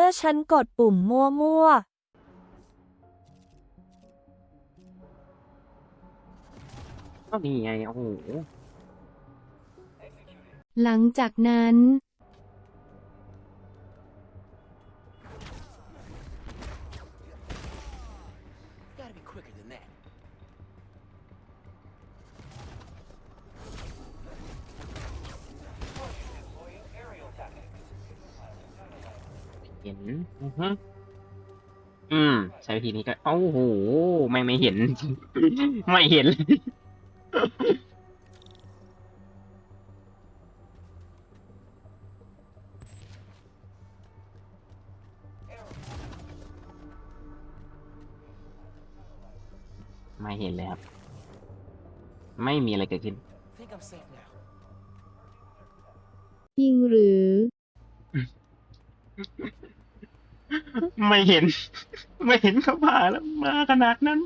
มื่อฉันกดปุ่มมั่วๆก็นี่ไงโอ้โหหลังจากนั้น Gotta be quicker than that. ห็น อือฮึอืม ใช้วิธีนี้ก็โอ้โหไม่ไม่เห็น ไม่เห็นเลยไม่เห็นเลยครับ ไม่มีอะไรเกิดขึ้น Think I'm safe now. จริงหรือ ไม่เห็น ไม่เห็นเขาผ่าแล้วมาขนาดนั้น